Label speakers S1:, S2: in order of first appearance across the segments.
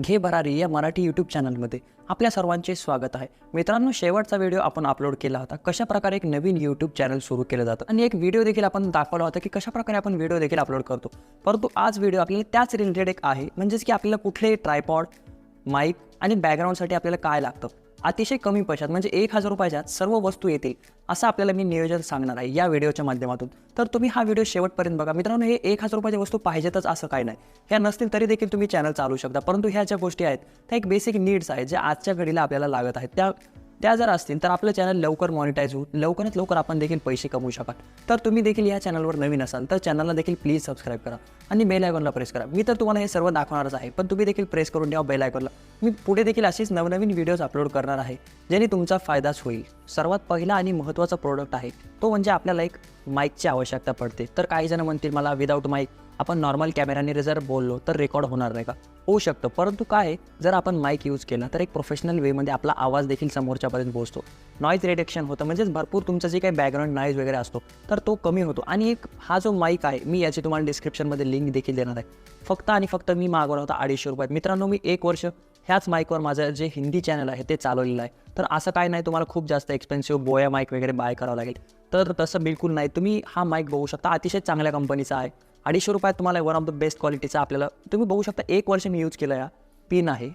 S1: घे भरारी या मराठी यूट्यूब चॅनलमध्ये आपल्या सर्वांचे स्वागत आहे. मित्रांनो शेवटचा व्हिडिओ आपण अपलोड केला होता. कशा प्रकारे एक नवीन यूट्यूब चॅनल सुरू केलं जातं? आणि एक व्हिडिओ देखील आपण दाखवला होता की कशा प्रकारे आपण व्हिडिओ देखील अपलोड करतो. परंतु आज व्हिडिओ आपल्याला त्याच रिलेटेड एक आहे. म्हणजेच की आपल्याला कुठलेही ट्रायपॉड माईक आणि बॅकग्राऊंडसाठी आपल्याला काय लागतं? अतिशय कमी पैशात म्हणजे एक हजार रुपयाच्यात सर्व वस्तू येतील असं आपल्याला मी नियोजन सांगणार आहे या व्हिडिओच्या माध्यमातून. तर तुम्ही हा व्हिडिओ शेवटपर्यंत बघा. मित्रांनो हे एक हजार रुपयाच्या वस्तू पाहिजेतच असं काय नाही. ह्या नसतील तरी देखील तुम्ही चॅनल चालू शकता. परंतु ह्या ज्या गोष्टी आहेत त्या एक बेसिक नीड्स आहेत ज्या आजच्या घडीला आपल्याला लागत आहेत. त्या त्या जर असतील तर आपलं चॅनल लवकर मॉनिटाईज होऊ. लवकरात लवकर आपण देखील पैसे कमवू शकाल. तर तुम्ही देखील या चॅनलवर नवीन असाल तर चॅनलला देखील प्लीज सबस्क्राईब करा आणि बेल आयकॉनला प्रेस करा. मी तर तुम्हाला हे सर्व दाखवणारच आहे पण तुम्ही देखील प्रेस करून ठेवा बेल आयकॉनला मी पुढे देखील अशीच नवनवीन व्हिडिओज अपलोड करणार आहे ज्याने तुमचा फायदाच होईल. सर्वात पहिला आणि महत्त्वाचा प्रोडक्ट आहे तो म्हणजे आपल्याला एक माईकची आवश्यकता पडते. तर काही जण म्हणतील मला विदाऊट माईक आपण नॉर्मल कॅमेराने जर बोललो तर रेकॉर्ड होणार नाही का? होऊ शकतं. परंतु काय आहे, जर आपण माईक यूज केला तर एक प्रोफेशनल वेमध्ये आपला आवाज देखील समोरच्यापर्यंत पोहोचतो. नॉईज रिडक्शन होतं म्हणजेच भरपूर तुमचं जे काही बॅकग्राऊंड नॉईज वगैरे असतो तर तो कमी होतो. आणि एक हा जो माईक आहे मी याची तुम्हाला डिस्क्रिप्शनमध्ये लिंक देखील देणार आहे. फक्त आणि फक्त मी मागवला होता अडीचशे रुपयात. मित्रांनो मी एक वर्ष ह्याच माईकवर माझं जे हिंदी चॅनल आहे ते चालवलेलं आहे. तर असं काय नाही तुम्हाला खूप जास्त एक्सपेन्सिव्ह बोया माईक वगैरे बाय करावं लागेल. तर तसं बिलकुल नाही. तुम्ही हा माईक बघू शकता. अतिशय चांगल्या कंपनीचा आहे. अडीचशे रुपयात तुम्हाला वन ऑफ द बेस्ट क्वालिटीचा आपल्याला तुम्ही बघू शकता एक वर्ष मी यूज केलं या पिन आहे.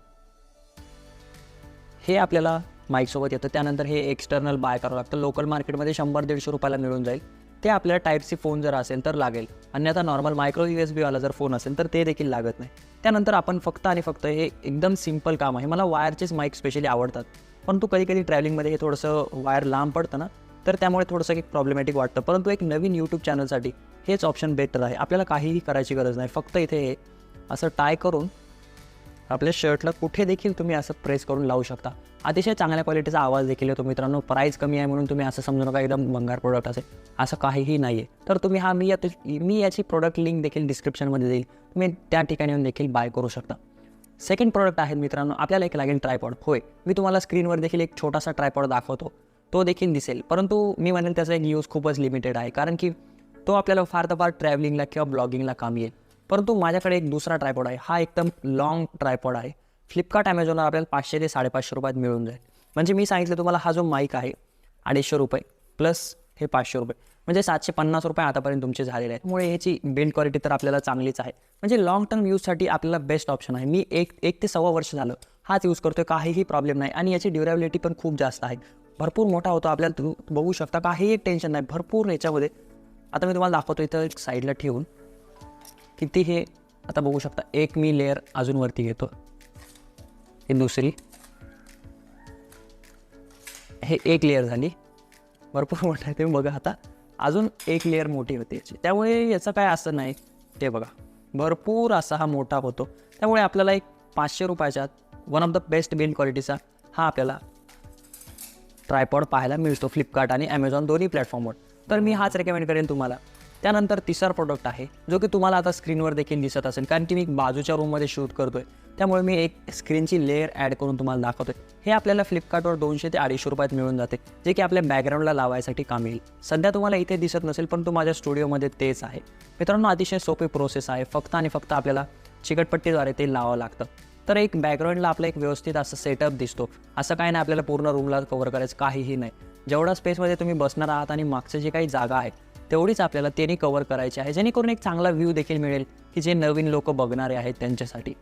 S1: हे आपल्याला माईकसोबत येतं. त्यानंतर हे एक्सटर्नल बाय करावं लागतं. लोकल मार्केटमध्ये शंभर दीडशे रुपयाला मिळून जाईल. ते आपल्याला टाईप सी फोन जर असेल तर लागेल. अन्यथा नॉर्मल मायक्रो यू एस बीवाला जर फोन असेल तर ते देखील लागत नाही. त्यानंतर आपण फक्त आणि फक्त हे एकदम सिंपल काम आहे. मला वायरचेच माईक स्पेशली आवडतात. परंतु कधी कधी ट्रॅव्हलिंगमध्ये हे थोडंसं वायर लांब पडतं ना तर त्यामुळे थोडंसं एक प्रॉब्लेमॅटिक वाटतं. परंतु एक नवीन यूट्यूब चॅनलसाठी हेच ऑप्शन बेटर आहे. आपल्याला काहीही करायची गरज नाही. फक्त इथे हे असं टाय करून आपल्या शर्टला कुठे देखील तुम्ही असं प्रेस करून लावू शकता. अतिशय चांगल्या क्वालिटीचा आवाज देखील येतो मित्रांनो. प्राईस कमी आहे म्हणून तुम्ही असं समजू नका एकदम भंगार प्रोडक्ट असेल असं काहीही नाही आहे तर तुम्ही हा मी या मी याची प्रोडक्ट लिंक देखील डिस्क्रिप्शनमध्ये देईल. तुम्ही त्या ठिकाणी येऊन देखील बाय करू शकता. सेकंड प्रोडक्ट आहेत मित्रांनो. आपल्याला एक लागेल ट्रायपॉड होय. मी तुम्हाला स्क्रीनवर देखील एक छोटासा ट्रायपॉड दाखवतो. तो देखील दिसेल. परंतु मी म्हणेल त्याचा एक यूज खूपच लिमिटेड आहे. कारण की तो आपल्याला फार तर फार ट्रॅव्हलिंगला किंवा ब्लॉगिंगला काम येईल परंतु माझ्याकडे एक दुसरा ट्रायपॉड आहे. हा एकदम लॉंग ट्रायपॉड आहे. फ्लिपकार्ट ॲमेझॉनवर आपल्याला पाचशे ते साडेपाचशे रुपयात मिळून जाईल. म्हणजे मी सांगितलं तुम्हाला हा जो माईक आहे अडीचशे रुपये प्लस हे पाचशे रुपये. म्हणजे सातशे पन्नास रुपये आतापर्यंत तुमचे झालेले आहेत. त्यामुळे ह्याची बिल्ड क्वालिटी तर आपल्याला चांगलीच आहे. म्हणजे लॉंग टर्म यूजसाठी आपल्याला बेस्ट ऑप्शन आहे. मी एक एक ते सव्वा वर्ष झालं हाच यूज करतोय. काहीही प्रॉब्लेम नाही. आणि याची ड्युरेबिलिटी पण खूप जास्त आहे. भरपूर मोठा होतो आपल्याला. तू बघू शकता काहीही टेन्शन नाही. भरपूर याच्यामध्ये. आता मी तुम्हाला दाखवतो इथं साईडला ठेवून. किती हे आता बघू शकता एक मी लेअर अजून वरती घेतो. हे दुसरी. हे एक लेअर झाली. भरपूर मोठं आहे तुम्ही बघा आता. अजून एक लेअर मोठी होते याची. त्यामुळे याचं काय असं नाही. ते बघा. भरपूर असा हा मोठा होतो. त्यामुळे आपल्याला एक पाचशे रुपयाच्या one of the best build क्वालिटीचा हा आपल्याला ट्रायपॉड पाहायला मिळतो फ्लिपकार्ट आणि ॲमेझॉन दोन्ही प्लॅटफॉर्मवर तर मी हाच रेकमेंड करेन तुम्हाला. त्यानंतर तिसरा प्रोडक्ट आहे जो की तुम्हाला आता स्क्रीनवर देखील दिसत असेल कारण की मी बाजूच्या रूममध्ये शूट करतोय. त्यामुळे मी एक स्क्रीनची लेअर ॲड करून तुम्हाला दाखवतोय. हे आपल्याला फ्लिपकार्टवर दोनशे ते अडीचशे रुपयात मिळून जाते जे की आपल्या बॅकग्राऊंडला लावायसाठी काम येईल. सध्या तुम्हाला इथे दिसत नसेल पण तो माझ्या स्टुडिओमध्ये तेच आहे. मित्रांनो अतिशय सोपी प्रोसेस आहे. फक्त आणि फक्त आपल्याला चिकटपट्टीद्वारे ते लावावं लागतं. तर एक बॅकग्राऊंडला आपलं एक व्यवस्थित असं सेटअप दिसतो. असं काही नाही आपल्याला पूर्ण रूमला कवर करायचं काहीही नाही. जेवढा स्पेसमध्ये तुम्ही बसणार आहात आणि मागचं जे काही जागा आहे तेवढीच आपल्याला त्यांनी कवर करायची आहे. जेणेकरून एक चांगला व्ह्यू देखील मिळेल की जे नवीन लोक बघणारे आहेत त्यांच्यासाठी.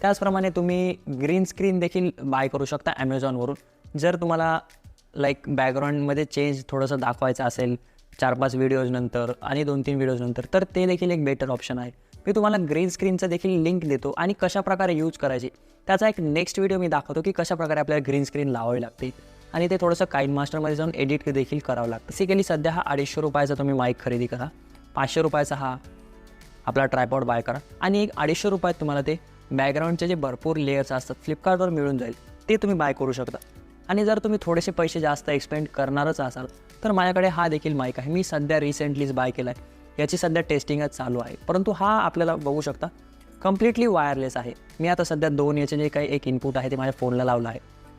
S1: त्याचप्रमाणे तुम्ही ग्रीन स्क्रीन देखील बाय करू शकता ॲमेझॉनवरून जर तुम्हाला लाईक बॅकग्राऊंडमध्ये चेंज थोडंसं दाखवायचं असेल चार पाच व्हिडिओज नंतर आणि दोन तीन व्हिडिओज नंतर तर ते देखील एक बेटर ऑप्शन आहे. मी तुम्हाला ग्रीन स्क्रीनचं देखील लिंक देतो आणि कशाप्रकारे यूज करायची त्याचा एक नेक्स्ट व्हिडिओ मी दाखवतो की कशाप्रकारे आपल्याला ग्रीन स्क्रीन लावावी लागते. आणि ते थोडंसं काइन मास्टरमध्ये जाऊन एडिट देखील करावं लागतं. बेसिकली सध्या हा अडीचशे रुपयाचा तुम्ही माईक खरेदी करा. पाचशे रुपयाचा हा आपला ट्रायपॉड बाय करा. आणि एक अडीचशे रुपयात तुम्हाला ते बॅकग्राऊंडचे जे भरपूर लेयर्स असतात फ्लिपकार्टवर मिळून जाईल. ते तुम्ही बाय करू शकता. आणि जर तुम्ही थोडेसे पैसे जास्त एक्सपेंड करणारच असाल तर माझ्याकडे हा देखील माईक आहे. मी सध्या रिसेंटलीच बाय केला आहे याची सध्या टेस्टिंगच चालू आहे. परंतु हा आपल्याला बघू शकता कम्प्लिटली वायरलेस आहे. मी आता सध्या दोन याचे जे काही एक इनपुट आहे ते माझ्या फोनला लावलं आहे.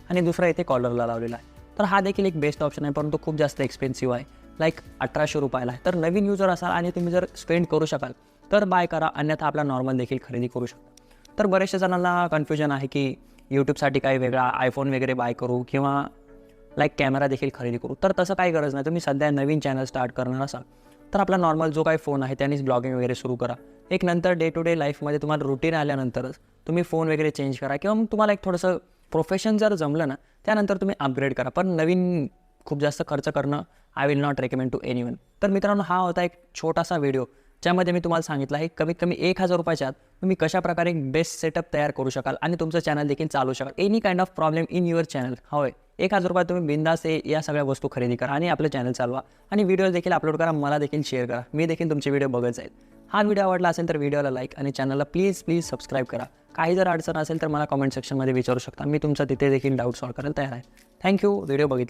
S1: आणि दुसरा इथे कॉलरला लावलेला आहे. तर हा देखील एक बेस्ट ऑप्शन आहे परंतु खूप जास्त एक्सपेन्सिव्ह आहे. लाईक अठराशे रुपयाला आहे. तर नवीन युजर असाल आणि तुम्ही जर स्पेंड करू शकाल तर बाय करा. अन्यथा आपला नॉर्मल देखील खरेदी करू शकता. तर बऱ्याचशा जणांना कन्फ्युजन आहे की यूट्यूबसाठी काही वेगळा आयफोन वगैरे बाय करू किंवा लाईक कॅमेरा देखील खरेदी करू. तर तसं काही गरज नाही. तुम्ही सध्या नवीन चॅनल स्टार्ट करणार असाल तर आपला नॉर्मल जो काही फोन आहे त्यानेच ब्लॉगिंग वगैरे सुरू करा. एक नंतर डे टू डे लाईफमध्ये तुम्हाला रुटीन आल्यानंतरच तुम्ही फोन वगैरे चेंज करा किंवा मग तुम्हाला एक थोडंसं प्रोफेशन जर जमलं ना त्यानंतर तुम्ही अपग्रेड करा. पण नवीन खूप जास्त खर्च करणं I will not recommend to anyone तर मित्रांनो हा होता एक छोटासा व्हिडिओ ज्यामध्ये मी तुम्हाला सांगितलं आहे कमीत कमी एक हजार रुपयाच्यात तुम्ही कशाप्रकारे बेस्ट सेटअप तयार करू शकाल आणि तुमचं चॅनल देखील चालू शकाल. Any kind of problem in your channel होय. एक हजार रुपयात तुम्ही बिंदास हे या सगळ्या वस्तू खरेदी करा आणि आपलं चॅनल चालवा. आणि व्हिडिओ देखील अपलोड करा मला देखील शेअर करा. मी देखील तुमचे व्हिडिओ बघत जाईल. हा व्हिडिओ आवडला असेल तर व्हिडिओला लाईक आणि चॅनलला प्लीज प्लीज सबस्क्राईब करा. काही जर अडचण असेल तर मला कमेंट सेक्शनमध्ये विचारू शकता. मी तुमचा तिथे देखील डाऊट सॉल्व करायला तयार आहे. थँक्यू व्हिडिओ बघितला